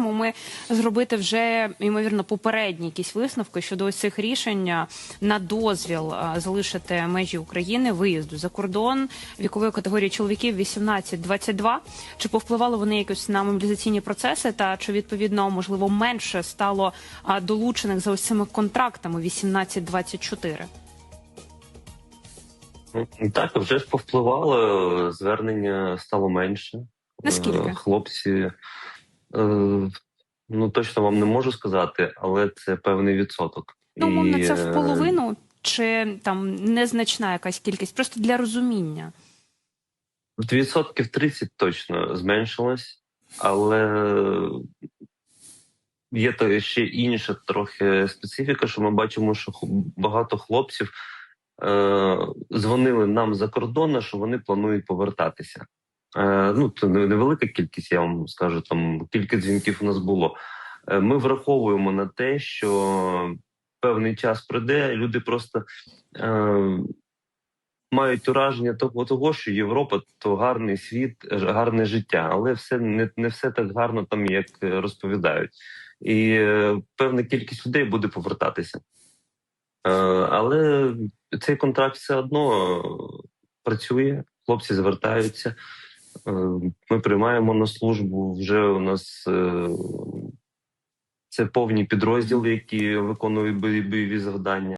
можемо ми зробити вже ймовірно попередні якісь висновки щодо ось цих рішень на дозвіл залишити межі України виїзду за кордон вікової категорії чоловіків 18-22? Чи повпливали вони якось на мобілізаційні процеси? Та чи відповідно можливо менше стало долучених за ось цими контрактами 18-24? Ну, Так, вже ж повпливало, звернення стало менше. Наскільки? Е, Хлопці, е, ну точно вам не можу сказати, але це певний відсоток. Ну, умовно, це е, в половину чи там незначна якась кількість, просто для розуміння. Відсотків 30 точно зменшилось, але є то ще інша трохи специфіка, що ми бачимо, що багато хлопців е, дзвонили нам за кордону, що вони планують повертатися. Е, ну, це невелика кількість, я вам скажу, там кілька дзвінків у нас було. Е, ми враховуємо на те, що певний час прийде, люди просто. Е, мають ураження того, того, що Європа то гарний світ, гарне життя, але все не, не все так гарно там, як розповідають. І е, певна кількість людей буде повертатися. Е, але цей контракт все одно е, працює, хлопці звертаються. Е, ми приймаємо на службу. Вже у нас е, це повні підрозділи, які виконують бойові бойові завдання.